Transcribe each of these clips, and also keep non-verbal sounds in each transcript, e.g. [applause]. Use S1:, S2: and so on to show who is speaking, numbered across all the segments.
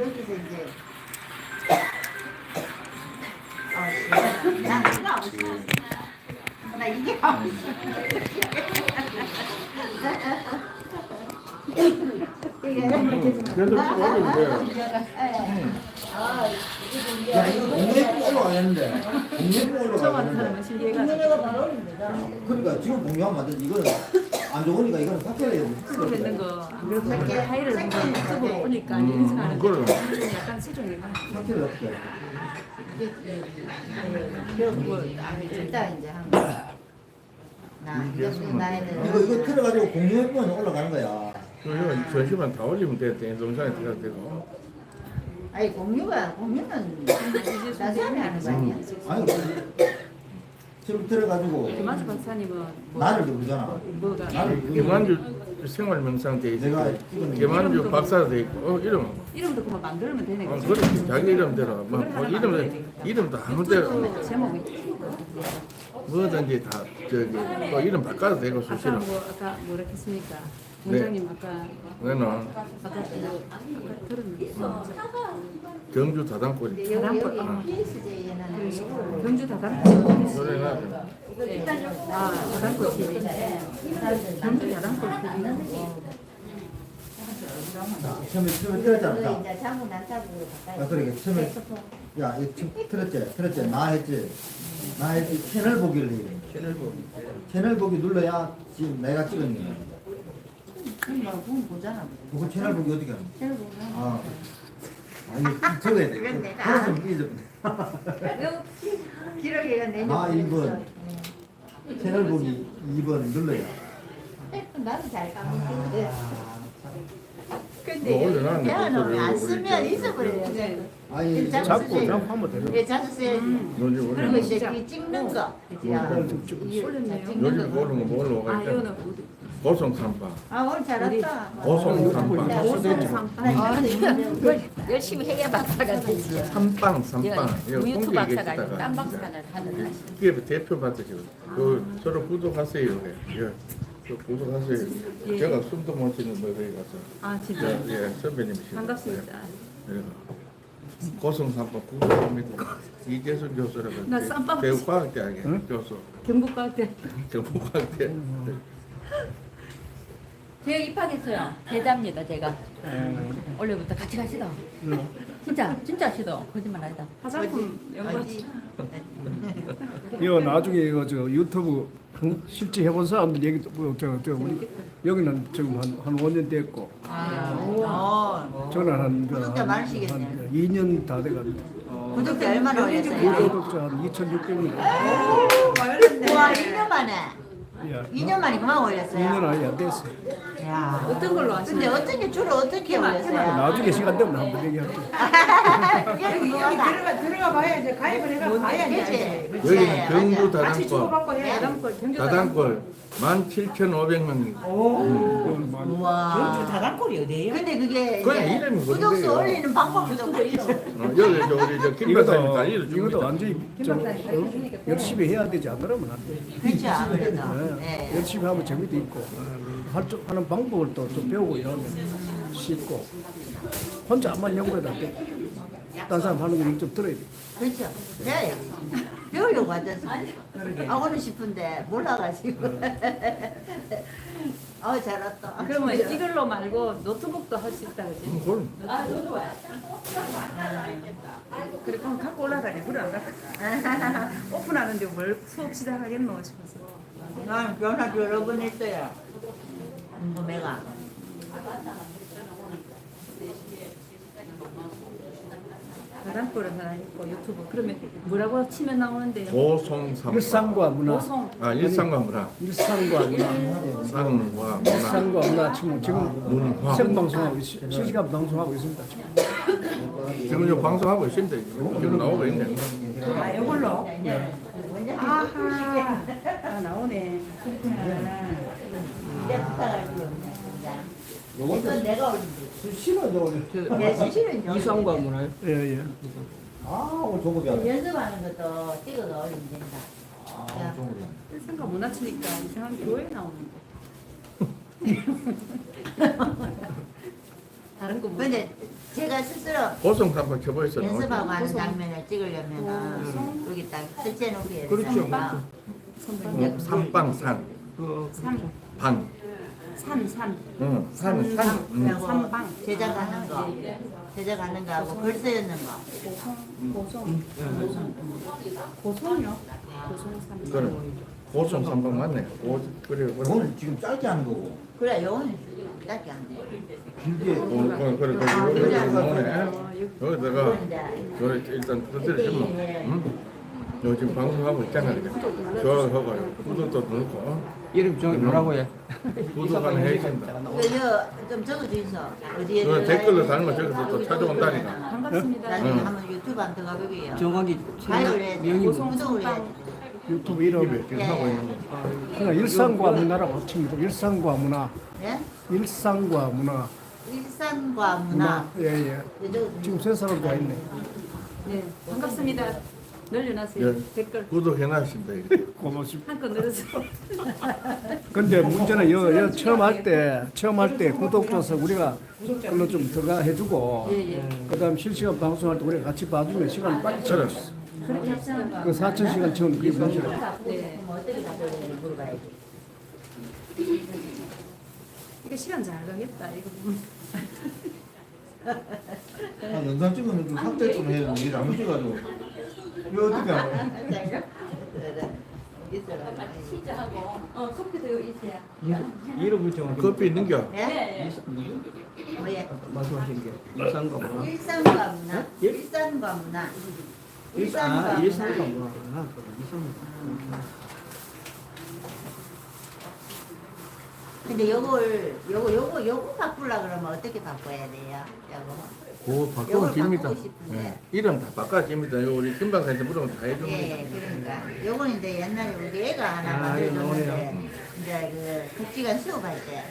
S1: 여기서 이제 아, 씨. 나 이게
S2: 그래도 어려운데.
S3: 야 이거 공략 올라가는데 공략 올라가는데. 그러니까 지금 안 돼. 이거는 안 좋으니까 이거는 삭제해야
S4: 쓰고 있는
S3: 돼.
S4: 거 그렇게 하이를 한번 쓰고 오니까
S2: 음,
S4: 인증하는
S2: 그래.
S4: 좀 약간 수정이 많아.
S3: 삭제를 어떻게 해?
S1: 그리고 일단 이제 한 거. 나 이거 나이는
S3: 이거 이거 틀어가지고 공략만 올라가는 거야.
S2: 이거 전시만 다 올리면 돼. 동영상에 들어가 되고.
S1: 아니 공유가 공유는 나중에 하는 거 아니야?
S3: 아니 지금 들어가지고
S4: 김한수 박사님은 뭐,
S3: 나를 누르잖아.
S4: 뭐가
S3: 나를
S2: 김한주 생활 명상 돼.
S3: 내가 이거는
S2: 김한주 박사 돼 있고. 어 이름.
S4: 이름도 그만 만들면 되네.
S2: 어? 그렇지. 자기 이름대로. 뭐, 뭐 이름 이름도 아무 데로
S4: 유튜브 제목이
S2: 뭐든지 다 저기 뭐 이름 바꿔도 되고
S4: 아까
S2: 수시로.
S4: 뭐 아까 뭐라 했습니까?
S2: 네.
S4: 원장님 아까
S2: 왜는
S4: 아까 그 아까 들었는데.
S2: 경주 다단골이. 어.
S1: PSJ에는
S4: 경주 다단골.
S2: 노래는
S4: 아 다단골 TV. 경주 다단골 TV.
S3: 처음에 처음에 틀었잖아. 자,
S1: 이제 장구 난타고
S3: 아, 그러게. 처음에 야 이거 지금 틀었지? 틀었지? 나 했지? 나 했지? 채널 보기를 해. 채널 보기. 채널 보기 눌러야 지금 내가 찍은 게.
S1: 그럼 뭐 보잖아.
S3: 그거 채널 보기 어떻게 하는?
S1: 제일 보잖아.
S3: 아. 아니 적어야 돼.
S1: 그건 내가
S3: 그거 좀 잊어.
S1: 기록이가 내년.
S3: 아, 이번. 채널 보기 2번 눌러야.
S1: 나도 잘 까먹는데.
S2: 뭐
S1: 근데
S2: 올려놨네,
S1: 대화는 안 쓰면 잊어버려요.
S4: 네.
S3: 아니
S1: 자꾸
S3: 자꾸
S1: 쓰지.
S3: 자꾸 하면 되는.
S1: 예, 자주 써야지.
S2: 요즘
S1: 그리고
S2: 올리는
S1: 이제. 이 찍는 거.
S2: 음.
S1: 야,
S4: 음.
S1: 이. 찍는 거.
S2: 모르는 거 뭘로
S4: 아 이거는
S2: 고성 삼바.
S1: 아, 오늘 잘 왔다.
S2: 고성 삼바.
S5: 열심히 해야 박사가 되지.
S2: 삼빵 삼빵. 이거
S5: 우유투
S2: 공개
S5: 박사가 아니고
S2: 얘기했다가
S5: 딴 박사를 하는.
S2: 이게 대표 받으시고 그 서로 구독하세요. 예. 그 구독하세요.
S4: 예.
S2: 제가 숨도 못 쉬는 거기 가서
S4: 아
S2: 예,
S4: 진짜
S2: 예 선배님이시고
S4: 반갑습니다.
S2: 그래서 고성 삼바 구독합니다. 이재순 교수라고
S4: 나 쌈밥
S2: 대우과학대학의 교수
S4: 경북과대
S2: 경북과학대
S5: 제가 입학했어요. 대답니다 제가. 원래부터 같이 가시다. 진짜 진짜 하시다. 거짓말 아니다.
S4: 화장품 연구
S1: 어디?
S6: 이거 나중에 이거 저 유튜브 한- 실제 해본 사람들 얘기 뭐저저 우리 여기는 지금 한한 5년 됐고
S1: 어.
S6: 저는 한, 그,
S1: 구독자
S6: 한,
S1: 많으시겠네.
S6: 한 2년 다 돼가지고
S1: 구독자 얼마나 올렸어요?
S6: 구독자 한 2,600명
S1: 와, 2년 만에.
S6: 예,
S1: 2년 만에 그만
S6: 2년
S1: 올렸어요.
S6: 아예 안 됐어요.
S1: 야.
S4: 어떤 걸로
S1: 근데
S4: 하시나요?
S1: 어떤 게 주로 어떻게 올렸어요?
S6: 나중에 시간 되면 한번 얘기할게요.
S1: 여기 [laughs] 들어가
S7: 들어가 봐야 이제 가입을 해가 봐야 돼.
S1: 그렇지.
S2: 여기는 경주
S7: 같이
S2: 다단골
S7: 주고받고 해야 돼.
S4: 다단골 경주
S2: 다단골 17,500명
S1: 우와.
S7: 경주 다단골이 어디예요?
S1: 근데 그게
S2: 그냥
S1: 이제
S2: 이름이
S1: 구독수
S2: 뭔데요?
S1: 올리는 방법도 모르죠.
S2: 어, 여기 저 우리 저김 박사님 다.
S6: 이것도 완전히 좀 어, 열심히 해야 되지 안 그러면 안 돼.
S1: 그렇죠. 아무래도.
S6: 네.
S1: 네.
S6: 열심히 하면 재미도 있고 할 줄- 하는 방법을 또 좀 배우고 이러면 쉽고 혼자 안만 연구해도 안 돼. 딴 사람 하는 거 좀 들어야 돼.
S1: 그렇죠. 네. 배우려고 하잖아. 하고는 싶은데 몰라가지고. 어, 잘 왔다.
S4: 그러면 이걸로 말고 노트북도 할 수 있다 그지?
S2: 음, 그럼
S4: 그래 그럼 갖고 올라다니 그래 안 갖고 [laughs] 오픈하는데 뭘 수업 시작하겠노 싶어서
S1: 난 변화 여러 번 했어요. 궁금해가.
S4: 다단골은 하나 있고 유튜브 그러면 뭐라고 치면 나오는데요?
S2: 고성 삼바.
S6: 일상과 문화,
S4: 고성
S2: 아 일상과 문화.
S6: 일상과 문화,
S2: 일상과 문화.
S6: 일상과 문화 지금 지금
S2: 문화.
S6: 생방송하고 있, 실시간 방송하고 있습니다. 지금.
S2: 저 방송하고 있습니다. 지금 나오고 있네.
S4: 아 이걸로?
S1: 네.
S4: 아하 아 나오네
S1: 내 부탁가지고 이건 내가 올린
S3: 수시로
S1: 저내 수시는
S8: 이상과 문화요?
S6: 예, 예.
S3: 아, 오늘 좋은 거잖아.
S1: 연습하는 것도 찍어서 올리면 된다.
S3: 아, 거잖아.
S4: 일상과 문화 치니까 이상한 교회 나오는데 다른 거 뭐.
S1: 근데 제가 스스로
S2: 고성 한번 쳐보였어.
S1: 연습하고 하는 장면을 찍으려면 여기 딱 설치해놓기 위해서
S2: 그렇죠.
S1: 선방.
S2: 삼방산.
S4: 삼,
S2: 방.
S4: 산, 산.
S2: 응. 산. 산. 응.
S1: 그리고
S4: 삼방.
S1: 제작하는 거 제작하는 거하고 글 쓰는 거
S4: 고송이요? 고송 삼.
S2: 그래. 고성 삼방 맞네. 고 그래. 그래.
S3: 그거는 지금 짧게 하는 거고
S1: 그래 요거는 짧게 안 돼.
S3: 길게
S2: 어, 그래 그래 그래.
S1: 아,
S2: 여기
S1: 그래.
S2: 나오네. 여기다가
S1: 그건 이제
S2: 그래 일단 좀. 응? 요 지금 방송하고 있잖아. 이렇게. 좋아하고 구독도 넣고. 어?
S8: 이름 좀 뭐라고 해?
S2: 구독하는 해야 된다.
S1: 이거 좀 적어주이소 어디에
S2: 그 댓글로. 달면 저기서 또 찾아온다니까.
S4: 반갑습니다.
S1: 나중에
S2: 응.
S1: 한번 유튜브 한번 들어가보게요
S8: 정확히
S1: 가입을 해야 돼
S8: 명이
S1: 구독을 해야 돼
S6: 유튜브 이름
S2: 지금 하고 있는 거.
S6: 그냥 일상과 문화라고 칩니다. 일상과 문화,
S1: 예?
S6: 일상과 문화,
S1: 일상과 문화
S6: 예예.
S1: 이거
S6: 지금 세 사람 다 있네.
S4: 네, 반갑습니다. 늘려놨어요.
S2: 예.
S4: 댓글
S2: 구독해놨습니다. 이렇게. [laughs]
S6: 고맙습니다.
S4: 한건 늘었어.
S6: 근데 문제는 여, 여 처음 할 때, 처음 할 때 구독 줘서 우리가 그걸로 좀 들어가 해주고,
S4: 예, 예.
S6: 그 다음 실시간 방송할 때 우리가 같이 봐주면 시간 빨리. 채워.
S4: 그렇게 합시다.
S6: 그 4천 시간 채우는 그게 문제라.
S4: 네.
S1: 뭐 어떻게 답변을 물어봐야지
S4: 이거 시간 잘 가겠다. 이거 뭐. [laughs]
S3: 아, 영상 찍으면 좀 확대 좀 해야 돼. 일안 찍어가지고 이거 어떻게 하냐
S1: 있어라 [laughs]
S5: 어, 커피도 있어요.
S8: 이름을 좀
S2: 커피.
S1: 예?
S8: 말씀하신 게 일상과 문화.
S1: 일상과 문화
S8: 예?
S1: 일상과 문화
S8: 일-
S1: 일상과
S8: 아
S1: 문화
S8: 일상과 문화. 아, 일상.
S1: 근데 요걸 요거 요거 요거 바꾸려 그러면 어떻게 바꿔야 돼요? 요거
S2: 그 바꾸면
S1: 요걸
S2: 깁니다.
S1: 바꾸고 싶은데.
S2: 예. 이름 다 바꿔집니다. 요 우리 김방사한테 물으면 다 해줍니다.
S1: 예, 그러니까 요건 이제 옛날에 우리 애가 하나
S8: 아, 예,
S1: 만들었는데
S8: 나오네요.
S1: 이제 그 국지관 수업할 때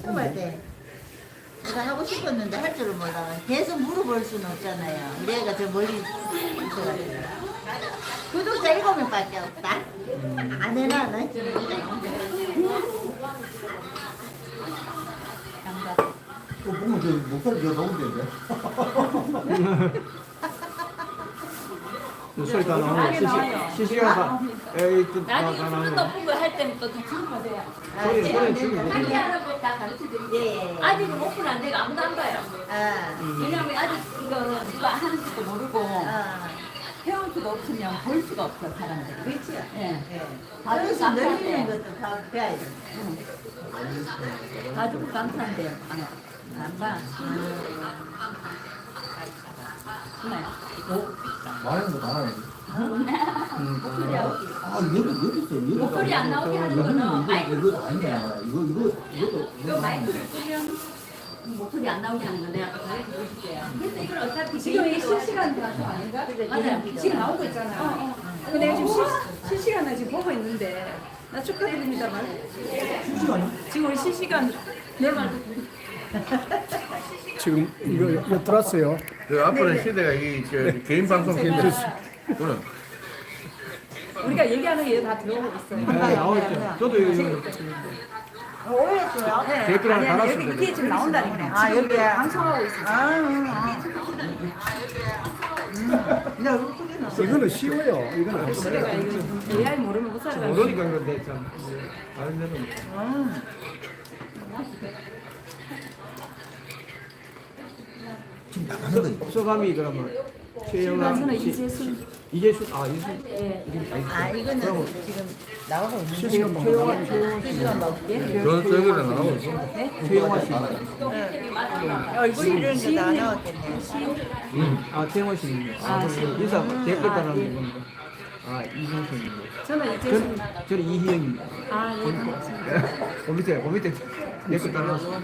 S1: 수업할 때 내가 하고 싶었는데 할 줄을 몰라 계속 물어볼 수는 없잖아요. 우리 애가 저 멀리 있어가지고 구독자 일곱 명밖에 없다. 안 해놔
S3: 그거 보면 저 목소리 저 녹음되는데 [laughs]
S8: 소리 다 나오고 실시 실시간가 에이 또다
S5: 나중에 수능. 높은 거 할 때는 또 같이 보세요.
S8: 소리 소리 지금
S5: 한개 하는 거다 가르쳐 드릴게요.
S1: 예.
S5: 아직은 오픈 안 되고 아무도 안 봐요.
S1: 아,
S5: 왜냐면 아직 이거 누가 하는지도 모르고
S1: 아,
S5: 배울 수가 없으면 볼 수가 없어 사람들이.
S1: 그렇죠.
S5: 예.
S1: 예.
S5: 가족
S1: 그래서 늘리는
S5: 감사한데
S1: 것도 다 배워야 돼.
S5: 가족 감사한데 안, 안 봐. 네.
S3: 말하는 거 많아요
S5: 목소리하고
S3: 아 여기 여기 있어 여기
S5: 목소리 안 나오게 하는 거는
S3: 이거 이거 아니야 이거 이거 이것도
S5: 이거 마이크를 끄면 목소리 안 나오게 하는 거 내가 가르쳐 드릴게요. 그래서 이걸 어차피
S4: 지금 이 실시간 방송 아닌가?
S5: 맞아요.
S4: 지금 나오고 있잖아요. 근데 내가 지금 실, 실시간을 지금 보고 있는데 나 축하드립니다만. 지금 우리 실시간 내 말
S6: 지금 이거, 이거 들었어요.
S2: 그 앞으로 시대가 이 저, 개인 방송 시대. 그래.
S4: 우리가 얘기하는 게 다 들어오고 있어요.
S8: 네, 나오고 있죠. 저도 이거
S1: 오해했어요?
S4: 네.
S8: 댓글 하나
S4: 아니, 아니,
S8: 달았습니다.
S4: 여기 이게 지금 나온다니까.
S1: 아, 여기
S4: 방송하고 있어요.
S1: 아, 응, 아. 음, 나 얼굴 크게 나와.
S6: 이거는 쉬워요. 이거는 안 쉬워요.
S4: 이거 AI 모르면 못 살아가지고.
S8: 모르니까 그런데 참 다른 데는
S1: 음.
S3: 지금 나가는 거
S8: 소감이 그러면 최영아 씨-
S4: 이재순.
S8: 이재순 아 이재순
S4: 예.
S1: 아, 이거는 지금 나오고 있는
S6: 실시간 방송.
S1: 실시간 먹게?
S2: 저는 저기로 나오고 있어.
S8: 최영아 씨.
S1: 얼굴 이런 게다 나왔겠네.
S8: 아 최영아 씨. 아 인사 댓글 달았는 겁니다. 아 이준선입니다.
S4: 저는 이재순.
S8: 전 저는 이희영입니다.
S4: 아, 예, 반갑습니다.
S8: 그 밑에 그 밑에 댓글 달았어.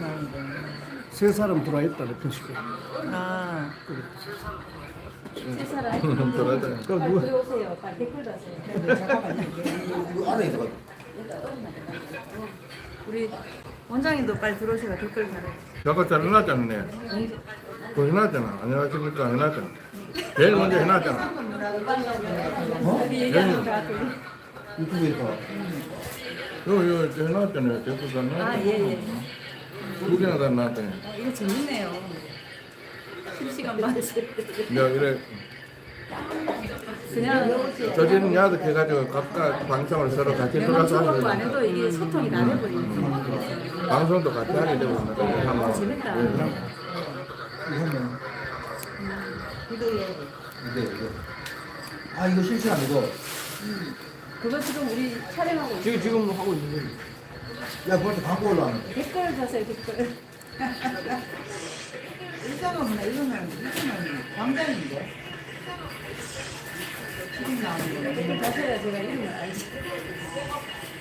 S6: 세 사람 들어와 있다는 표시고.
S1: 아,
S4: 세 사람.
S2: 돌아다녀.
S8: 그 누구
S4: 들어오세요. 빨리 댓글 다세요.
S3: 이거 안에 있어
S4: 우리 원장님도 빨리 들어오세요. 댓글 달아요.
S2: 저거 잘 해놨잖아, 네. 그거 해놨잖아. 안녕하십니까 해놨잖아. 제일 먼저 해놨잖아.
S4: 여기 얘기하는 거다 들려.
S3: 유튜브에서
S2: 요, 요, 저 해놨잖아요. 댓글
S4: 아,
S2: 달나?
S4: 예, 예.
S2: 두 개나 다 나왔더니
S4: 어, 이거 재밌네요. 실시간 방송.
S2: 내가 이래
S4: 그냥
S2: 저지는 야득 해가지고 각각 방송을 서로 같이
S4: 내가
S2: 들어서
S4: 초밥도 안
S2: 하는
S4: 해도 이게 소통이 다 돼버리니까.
S2: 방송도 같이 하게 되고 그러니까
S4: 재밌다.
S2: 예.
S3: 이거는
S1: 이거 왜?
S3: 이게 이게. 아 이거 실시간이고.
S4: 그거 지금 우리 촬영하고 있어요.
S8: 지금 지금 하고 있는 거예요.
S3: 야 벌써 광고 올라왔네.
S4: 댓글 다세요 댓글. [laughs]
S1: 일상업이나 이거는 이거는 광장인데. 지금 나오는 거.
S4: 댓글 다세요 제가 이름을 알지.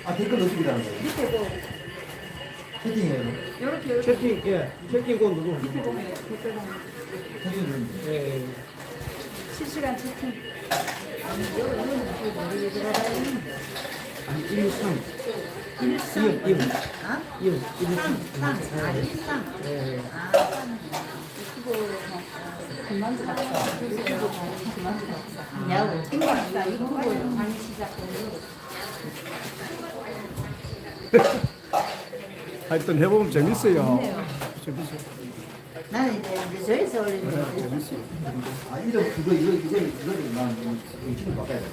S3: 아 댓글 어떻게 다는 거예요?
S4: 밑에 뭐
S3: 채팅해요.
S4: 요렇게 요렇게
S8: 채팅 예 채팅 건 누구?
S4: 밑에 보면 댓글 보면
S3: 채팅 누르면.
S8: 예. 예.
S4: 실시간 채팅.
S8: 아니 1, 3.
S1: 일상.
S8: 1, 1.
S1: 어?
S8: 1, 1,
S1: 상, 상. 아, 일상.
S8: 예.
S1: 아, 상.
S4: 그만 좀 합시다. 그만 좀 합시다.
S1: 야구.
S4: 생각보다 유튜브 많이 시작했는데.
S6: 하여튼 해보면 재밌어요. 재밌어요.
S1: 나는 이제, 저에서 올리는 거.
S6: 재밌어요.
S3: 아 이름 그거 이거 이거 이거를 난 이름 바꿔야 돼.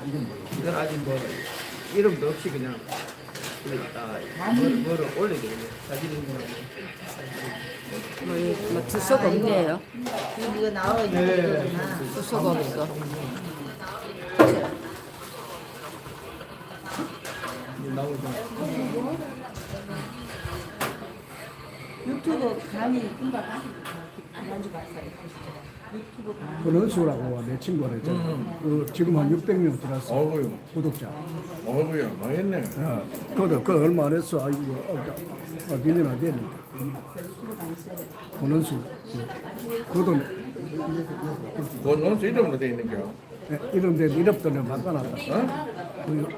S3: 아?
S8: 이건 아직 뭐 이름도 없이 그냥 아, 뭐, 올리게 뭐.
S5: 뭐 주소가 없네요.
S1: 이거 나와 있는
S8: 네.
S5: 주소가 없어.
S4: 유튜브 강의 박사님 유튜브 강의.
S6: 권은수라고 내 친구가 있잖아요. 그 지금 한 600명 들었어.
S2: 어구요
S6: 구독자.
S2: 어구요 망했네
S6: 어, 그거 그 얼마 안 했어. 아이고, 어, 어, 안 됐는데. 권은수. 그것도
S2: 그거 논수 이름으로 돼 있는 겨
S6: 예, 이런 데 이름들을 바꿔놨다.
S2: 어?
S6: 그,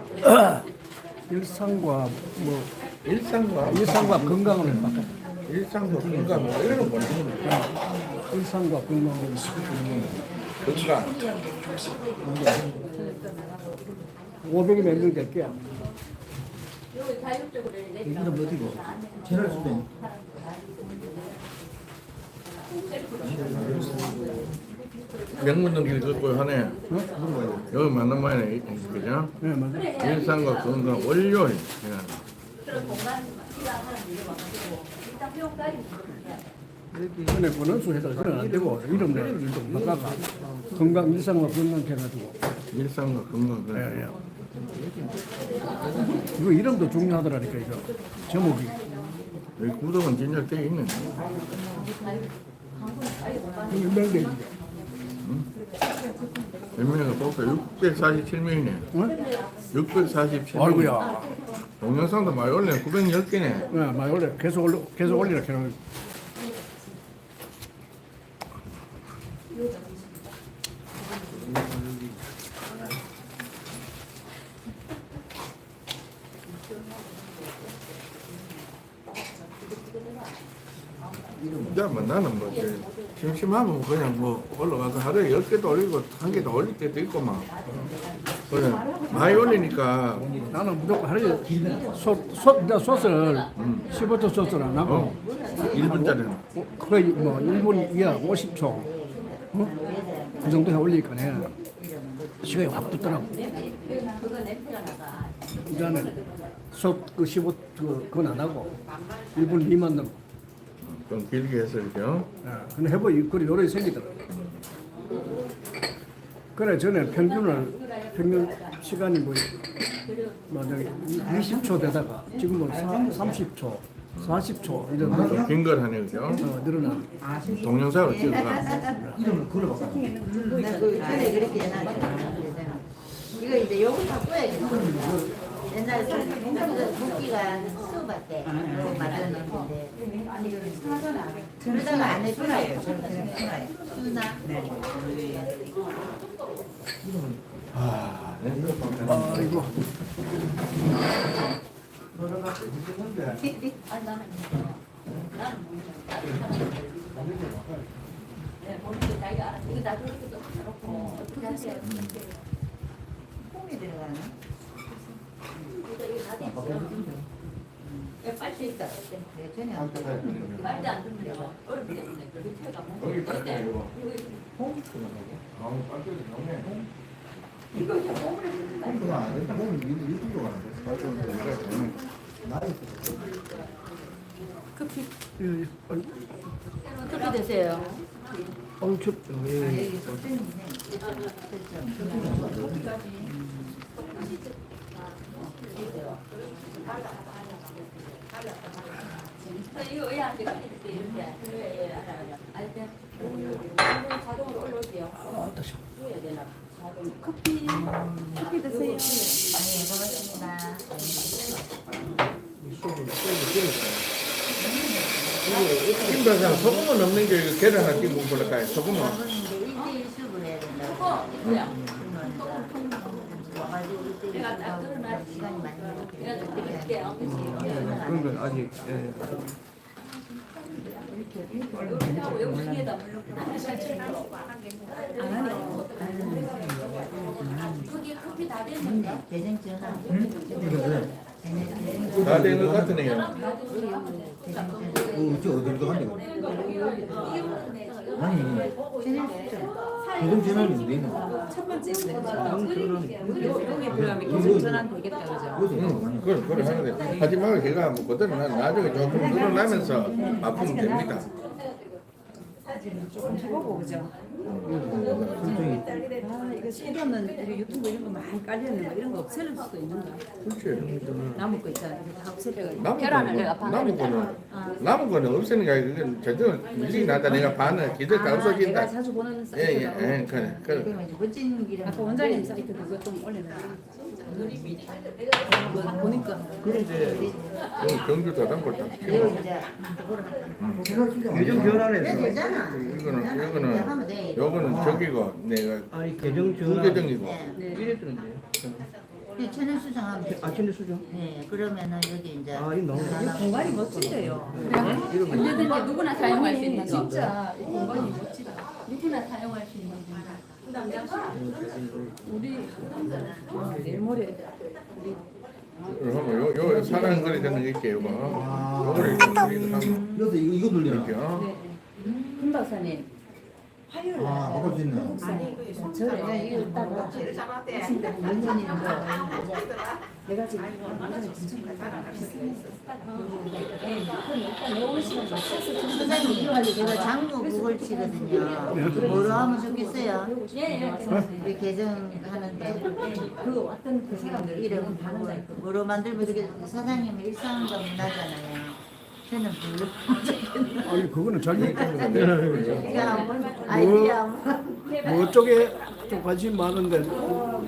S6: [clears throat] 일상과 뭐
S2: 일상과
S6: 일상과 건강을 바꿔.
S2: 일상과 건강 뭐 이런 거 모르는 거야
S6: 일상과 건강을
S2: 건강
S6: 500이 몇명 될게야.
S3: 이름 어디고? 채널 수행.
S2: 명문 등기를 긁고 하네
S6: 어?
S2: 여기 만난 모양이네 그죠?
S6: 네, 맞아.
S2: 일상과 건강 월요일
S6: 전에 권은수 해서 그건 안 되고 이름을 좀 바꿔가. 건강 일상과 건강 해 가지고.
S2: 일상과 건강
S6: 예,
S2: 그래.
S6: 예. 이거 이름도 중요하더라니까 이거 제목이.
S2: 여기 구독은 진짜 돼 있네
S6: 유명돼 이게.
S2: 몇 명이가 볼까 647명이네
S6: 어?
S2: 647명
S6: 아이고야.
S2: 동영상도 많이 올리네 910개네
S6: 네, 많이 올려. 계속 올려. 계속 올리라 계속.
S2: 야, 뭐 나는 뭐 이제 심심하면 그냥 뭐 올라가서 하루에 10개도 올리고 한 개도 올릴 때도 있고 막 그냥 많이 올리니까
S6: 나는 무조건 하루에 소, 소, 이제 소스를 15초 소스를 안 하고.
S2: 어 1분짜리는?
S6: 어, 거의 뭐 1분 이하 50초 어? 그 정도 에 올리니까 내 시간이 확 붙더라고. 이제는 소그 15, 그, 그건 안 하고 1분 미만 넣고
S2: 좀 길게 해서 이렇게요
S6: 예, 근데 해보니 그리 노래 생기더라고 그래 전에 평균을 평균 시간이 뭐, 뭐 저기 20초 되다가 지금은 30초 40초 이런
S2: 긴걸 하네 그죠
S6: 어, 늘어나
S2: 동영상을 찍어가
S3: 이름을 그걸 바꿔.
S1: 나그 전에 그렇게 해놨지. 이거 이제 요거 바꿔야지. 옛날에 그 국기가 수업할 때 건데 그러다가 안 해주나요? 수나?
S6: 아이고
S1: 콩이 들어가나?
S5: 빨대 있다.
S1: 네, 전혀 안.
S5: 빨대 안 듣는다. 어렵기 때문에 그 차가
S2: 여기 빨대 이거. 빨대도 좋네.
S5: 이거 이제 봄을 듣는다.
S3: pom프가 안 돼. pom은 유튜브가 안 돼.
S2: 빨대도 내가 좋네.
S3: 나이
S6: 커피 예, 예.
S5: 커피 드세요.
S6: 아유 저
S1: 아,
S6: 예.
S1: 여기 소주님 이네.
S5: 이거 의아한테 커피 드세요. 이렇게. 예, 예, 알아, 알아. 알 때. 자동으로 올라올게요. 해야 되나? 자동.
S4: 커피 커피 드세요.
S1: 네, 고맙습니다.
S2: 김바사 소금은 없는 게 계란 끼고 볼까요? 소금은.
S1: 사부님인데 일대일 수업을 해야 된다고.
S5: 그거 뭐야? 내가 딱 들어놨지.
S1: 시간이 많이
S5: 내가 딱
S1: 걸리니까
S5: 드릴게요.
S8: 그런 건 아직 예.
S5: 하고 위에다 물렁 그게 커피 다 됐는데.
S1: 대전 전화.
S2: 다 된 것 같으네요.
S3: 그 어째 어디로 간대? 아니 전화는 있는 거야?
S4: 첫 번째 들어가면 계속 전환 되겠다 그죠?
S2: 응, 그걸 그걸 하는데 하지 말고 걔가 뭐 그대로 나 나중에 조금 늘어나면서 아프면 됩니다.
S4: 조금 해보고 그죠?
S3: 솔직히
S4: 아 이거 우리 유튜브 이런 거 많이 깔려있는 거 이런 거 없앨 수도 있는가?
S2: 그렇지.
S4: 남은 거 있잖아. 이거 다 없애려고.
S2: 남은
S5: 계란을 내가
S2: 거는 남은 거는 남은 거는 없애는 게 아니고 그건 제대로 밀리기 나다 내가 반을 기대 다
S4: 아, 내가
S2: 없어진다.
S4: 자주 보는
S2: 예예
S4: 사이트가.
S2: 예, 그래 그래.
S4: 아까 원장님 사이트 그거 좀 올려놔. 뭐 보니까
S2: 경주 다단골다.
S1: 그리고 이제
S8: 계정 변환해서
S1: 내 되잖아.
S2: 이거는
S1: 하면
S2: 이거는
S1: 돼.
S2: 요거는 저기고 내가
S8: 아니 계정
S2: 두
S8: 전환
S2: 계정이고.
S1: 네.
S8: 이랬던데
S1: 네, 천연 수정하면 돼.
S8: 아침에 수정
S1: 네, 그러면은 여기 이제
S8: 아 이거 너무
S4: 공간이 멋지대요.
S5: 언제든지 누구나 사용할 수 있는 거.
S4: 진짜 이 공간이 멋지다.
S5: 누구나 사용할 수 있는
S4: 모레
S2: 그러면 요, 요 사랑 거리 되는 게 있지 요거. 요거를 이렇게
S3: 여기서 이거 이거
S2: 이렇게
S3: 돌리나?
S2: 어.
S5: 김 박사님.
S4: 화요일
S3: 아
S4: 날
S3: 먹을 수 있네.
S4: 저래 이거 딱
S1: 원천이는 거.
S4: 내가 지금 완전히 진짜
S1: 선생님, 제가 장부 구글 치거든요. 뭐로 하면 좋겠어요?
S5: 예, 예.
S1: 우리 개정하는데
S4: 그 어떤 그 사람들
S1: 이름 뭐- 뭐로 만들면 되게 사장님이 일상과 문화잖아요. 저는 별로
S6: 아니 그거는 자기
S1: 그냥 아이디어
S6: 뭐 쪽에 좀 관심 많은데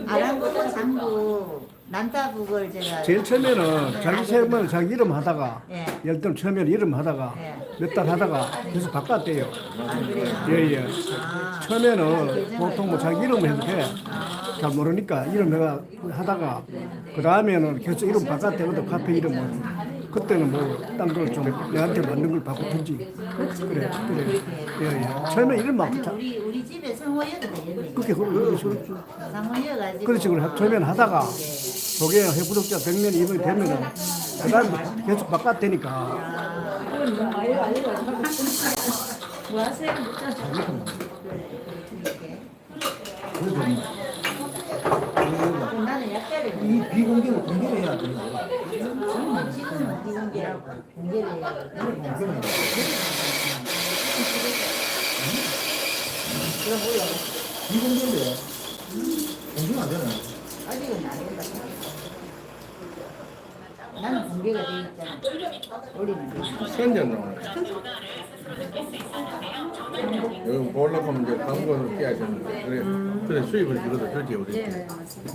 S1: 아랑곳 장부 난타북을 제가
S6: 제일 처음에는 자기 처음에는 자기 이름 하다가
S1: 예.
S6: 열등 처음에는 이름 하다가
S1: 예.
S6: 몇 달 하다가 계속 바꿨대요.
S1: 아 그래요?
S6: 예예.
S1: 아,
S6: 처음에는 보통 뭐 자기 이름 해도 돼. 잘 모르니까 이름 내가 하다가 그 다음에는 계속 이름 바꿨대거든 카페 이름을. 그때는 뭐 딴 걸 좀 내한테 맞는 걸 바꾸든지. 그래 그래. 예예. 처음에 이름 막 자-
S1: 우리 우리 집에 성호여도 되겠네.
S6: 그렇게 그렇게
S1: 성호여 가지고
S6: 그렇지 그래 처음에는 하다가 저게 해구독자 100명 200명 되면은 그 다음에 계속
S4: 알려가지고 뭐 하세요?
S1: 그럼 나는 약자를
S3: 이 비공개를 공개를 해야 되 는 거야.
S1: 지금은 비공개하고 공개를 해야 돼.
S3: 공개는 비공개인데 공개가 안 되네.
S1: 아직은 안 된다. 나는 공개가 돼 있잖아. 우리는
S2: 선전 나오네. 여기 보려고 하면 이제 광고를 떼야 되는데 그래 그래 수입을 줄어도 되지 우리.
S4: 네 맞습니다.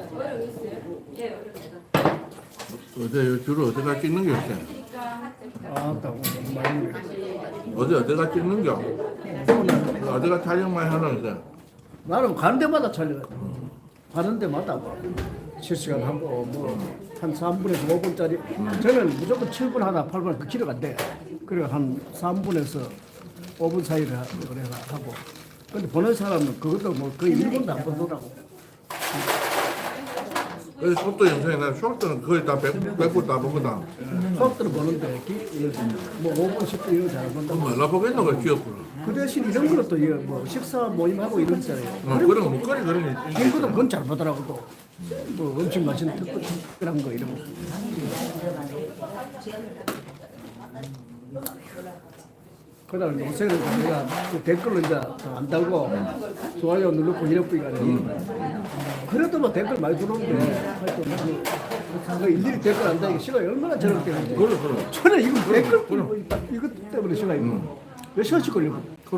S2: 어디 주로 어디가 찍는 게 있어요?
S6: 아따 많이
S2: 어디 어디가 찍는 게? 어디가 촬영 많이 하는데?
S6: 나는 가는 데마다 촬영해. 가는 데마다 뭐 실시간 하고 뭐한 3분에서 5분짜리 저는 무조건 7분 하다 8분 그안 돼. 그래 한 3분에서 5분 사이를 그래 하고. 근데 보는 사람은 그것도 뭐 거의 1분도 안 보더라고.
S2: 그래서 속도 영상에 나 쇼트는 거의 다 100, 100분 다 보거든.
S6: 수업들은 보는데 기- 뭐 5분 10분 이런 거잘 본다.
S2: 그럼 얼마 보겠노 그 기억으로.
S6: 그 대신 이런 것도 이거 뭐 식사 모임하고 이런 거잖아요.
S2: 어, 그런 먹거리 그런 게 있지.
S6: 이거도 그건 잘 보더라고 또. 뭐 엄청 맛있는 특별, 특별한 거 이런 거. 그다음에 요새는 내가 그 댓글로 이제 안 달고 좋아요 누르고 이런 뿌이가 그래도 뭐 댓글 많이 들어오는데 하여튼 뭐, 그 일일이 댓글 안 달기 시간이 얼마나 저럴 때는데
S2: 그래 그래.
S6: 저는 이거 댓글 뭐 이것 때문에 시간이 몇 시간씩 걸리고.
S2: 그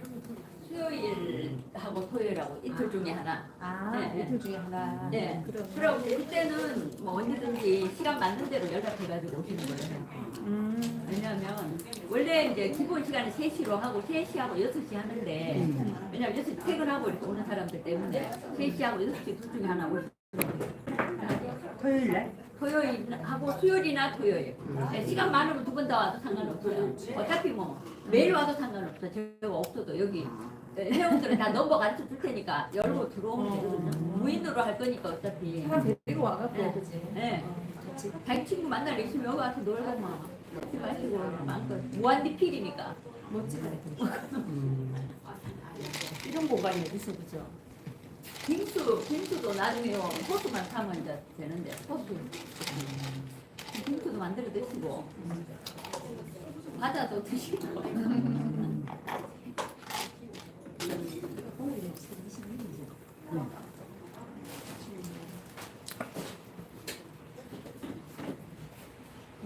S5: 수요일하고 토요일하고 이틀 중에 하나.
S4: 아
S5: 네.
S4: 이틀 중에 하나.
S5: 네.
S4: 그럼
S5: 그럼 그때는 뭐 언제든지 시간 맞는 대로 연락해가지고 오시는 거예요.
S4: 음.
S5: 왜냐면 원래 이제 기본 시간은 3시로 하고 3시하고 6시 하는데 왜냐면 6시 퇴근하고 이렇게 오는 사람들 때문에 3시하고 6시 둘 중에 하나 오시는
S4: 토요일 날?
S5: 토요일하고 수요일이나 토요일. 네, 시간 많으면 두번더 와도 상관없어요. 어차피 뭐 매일 와도 상관없어요. 제가 없어도 여기 네, 회원들은 다 넘버 가르쳐 줄 테니까 열고 들어오면 되거든요. 무인으로 할 거니까 어차피.
S4: 사람 데리고 와갖고
S5: 네.
S4: 그지?
S5: 네. 자기 친구 만날 일 있으면 여기 와서 놀고 막 마시고 마음껏 무한 리필이니까.
S4: 멋지다. 이런 공간이 어디서 그죠?
S5: 빙수, 빙수도 나중에 호수만 사면 이제 되는데 호수. 빙수도 만들어 드시고 과자도 [laughs] 드시고.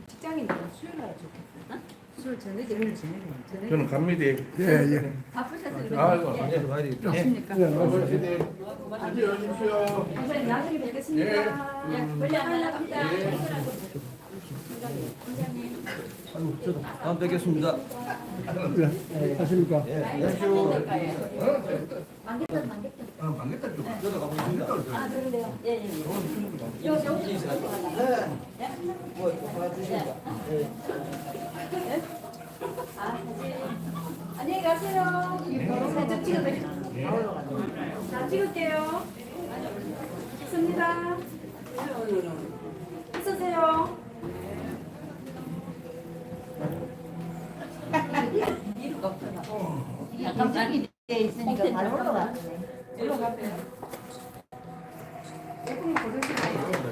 S4: 직장인들은 수요일 날 좋겠다. 술 저녁에 저녁에 저녁에
S2: 저는 갑니다.
S6: 예, 예.
S5: 바쁘셨어요.
S2: 아이고.
S5: 예.
S4: 좋습니까?
S2: 준비해 주십시오.
S4: 선생님 나중에 뵙겠습니다.
S5: 예, 빨리 안 나갑니다.
S8: 다음 뵙겠습니다.
S6: 예, 하십니까?
S5: 만개천, 만개 천.
S2: 아, 망겠다 좀.
S5: 아, 그러네요. 예, 예, 예. 요, 여기. 아, 사진. 안녕히 가세요. 살짝 찍어드릴게요. 자, 찍을게요. 있습니다. 있으세요. 이유가 없잖아.
S1: 약간 돼 있으니까 바로 올라가.
S5: 일로 가세요. 예쁜 거 보세요.